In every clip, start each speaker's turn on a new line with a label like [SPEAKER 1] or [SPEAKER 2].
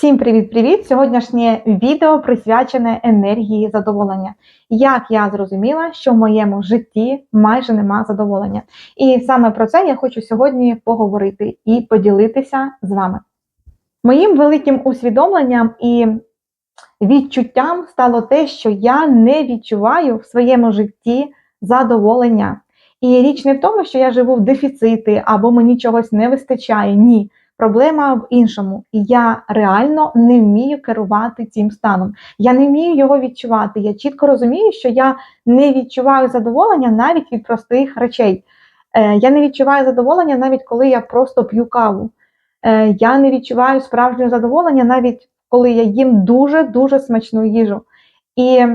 [SPEAKER 1] Всім привіт-привіт! Сьогоднішнє відео присвячене енергії задоволення. Як я зрозуміла, що в моєму житті майже нема задоволення. І саме про це я хочу сьогодні поговорити і поділитися з вами. Моїм великим усвідомленням і відчуттям стало те, що я не відчуваю в своєму житті задоволення. І річ не в тому, що я живу в дефіцити або мені чогось не вистачає. Ні. Проблема в іншому. Я реально не вмію керувати цим станом. Я не вмію його відчувати. Я чітко розумію, що я не відчуваю задоволення навіть від простих речей. Е, Я не відчуваю задоволення навіть коли я просто п'ю каву. Е, Я не відчуваю справжнього задоволення, навіть коли я їм дуже-дуже смачну їжу. І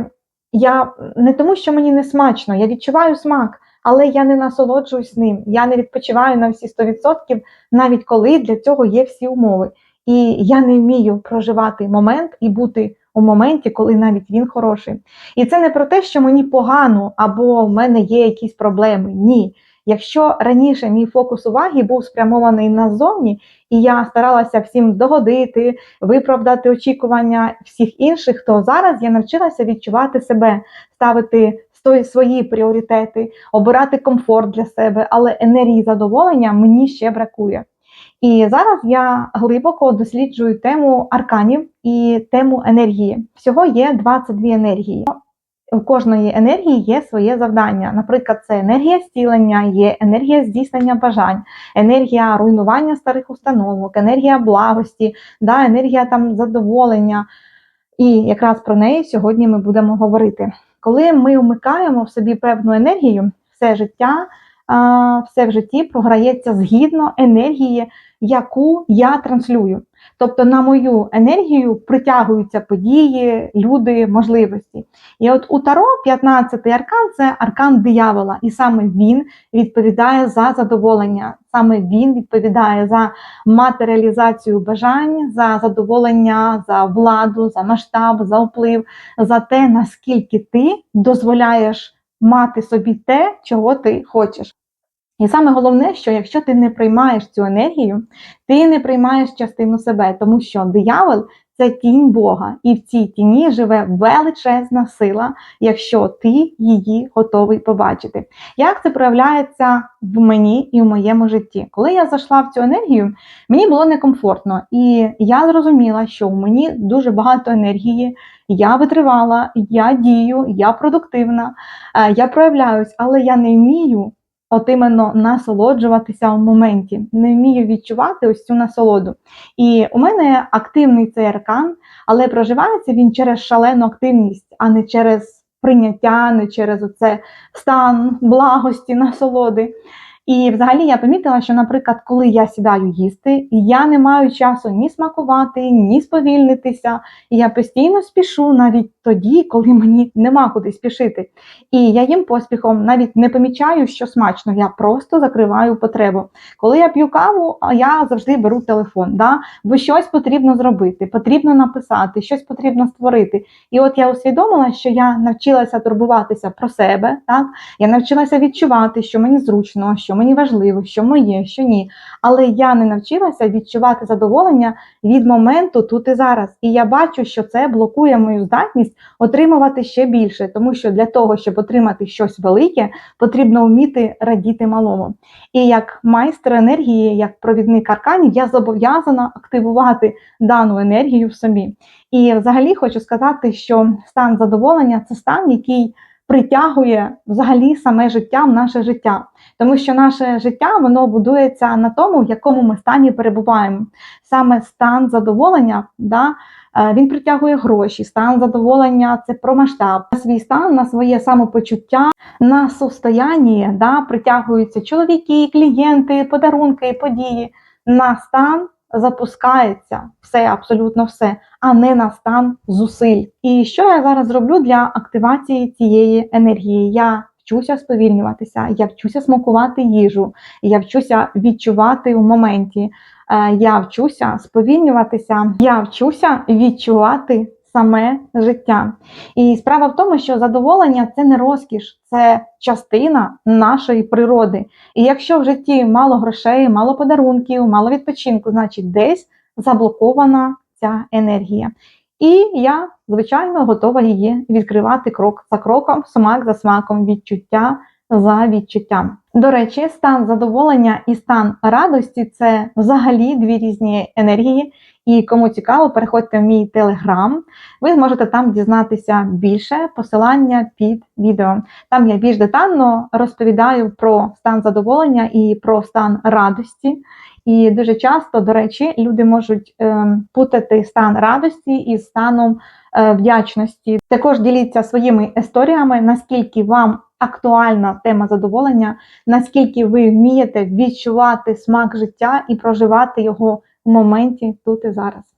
[SPEAKER 1] я не тому, що мені не смачно, я відчуваю смак але я не насолоджуюсь ним. Я не відпочиваю на всі 100%, навіть коли для цього є всі умови. І я не вмію проживати момент і бути у моменті, коли навіть він хороший. І це не про те, що мені погано або в мене є якісь проблеми. Ні. Якщо раніше мій фокус уваги був спрямований назовні, і я старалася всім догодити, виправдати очікування всіх інших, то зараз я навчилася відчувати себе, ставити свої пріоритети, обирати комфорт для себе, але енергії задоволення мені ще бракує. І зараз я глибоко досліджую тему арканів і тему енергії. Всього є 22 енергії. У кожної енергії є своє завдання. Наприклад, це енергія зцілення, є енергія здійснення бажань, енергія руйнування старих установок, енергія благості, да, енергія там задоволення. І якраз про неї сьогодні ми будемо говорити. Коли ми вмикаємо в собі певну енергію, все життя, все в житті програється згідно енергії, яку я транслюю. Тобто на мою енергію притягуються події, люди, можливості. І от у Таро 15-й аркан це аркан диявола, і саме він відповідає за задоволення, саме він відповідає за матеріалізацію бажань, за задоволення, за владу, за масштаб, за вплив, за те, наскільки ти дозволяєш мати собі те, чого ти хочеш. І саме головне, що якщо ти не приймаєш цю енергію, ти не приймаєш частину себе, тому що диявол це тінь Бога, і в цій тіні живе величезна сила, якщо ти її готовий побачити. Як це проявляється в мені і в моєму житті? Коли я зайшла в цю енергію, мені було некомфортно, і я зрозуміла, що в мені дуже багато енергії. Я витривала, я дію, я продуктивна, е, я проявляюсь, але я не вмію от іменно насолоджуватися в моменті. Не вмію відчувати ось цю насолоду. І у мене активний цей аркан, але проживається він через шалену активність, а не через прийняття, не через оце стан благості, насолоди. І взагалі я помітила, що, наприклад, коли я сідаю їсти, я не маю часу ні смакувати, ні сповільнитися. І я постійно спішу навіть тоді, коли мені нема куди спішити. І я їм поспіхом навіть не помічаю, що смачно, я просто закриваю потребу. Коли я п'ю каву, я завжди беру телефон, да? бо щось потрібно зробити, потрібно написати, щось потрібно створити. І от я усвідомила, що я навчилася турбуватися про себе, так? я навчилася відчувати, що мені зручно. що мені важливо, що моє, що ні. Але я не навчилася відчувати задоволення від моменту тут і зараз. І я бачу, що це блокує мою здатність отримувати ще більше, тому що для того, щоб отримати щось велике, потрібно вміти радіти малому. І як майстер енергії, як провідник арканів, я зобов'язана активувати дану енергію в собі. І взагалі хочу сказати, що стан задоволення це стан, який притягує взагалі саме життя в наше життя, тому що наше життя воно будується на тому, в якому ми стані перебуваємо. Саме стан задоволення, да, е, він притягує гроші, стан задоволення це про масштаб, на свій стан, на своє самопочуття, на состояння да, притягуються чоловіки, клієнти, подарунки, події, на стан запускається все, абсолютно все, а не на стан зусиль. І що я зараз роблю для активації цієї енергії? Я вчуся сповільнюватися, я вчуся смакувати їжу, я вчуся відчувати в моменті, е, я вчуся сповільнюватися, я вчуся відчувати саме життя. І справа в тому, що задоволення це не розкіш, це частина нашої природи. І якщо в житті мало грошей, мало подарунків, мало відпочинку, значить десь заблокована ця енергія. І я, звичайно, готова її відкривати крок за кроком, смак за смаком, відчуття за відчуттям. До речі, стан задоволення і стан радості це взагалі дві різні енергії. І кому цікаво, переходьте в мій телеграм. Ви зможете там дізнатися більше посилання під відео. Там я більш детально розповідаю про стан задоволення і про стан радості. І дуже часто, до речі, люди можуть е, путати стан радості із станом е, вдячності. Також діліться своїми історіями, наскільки вам актуальна тема задоволення, наскільки ви вмієте відчувати смак життя і проживати його в моменті тут і зараз.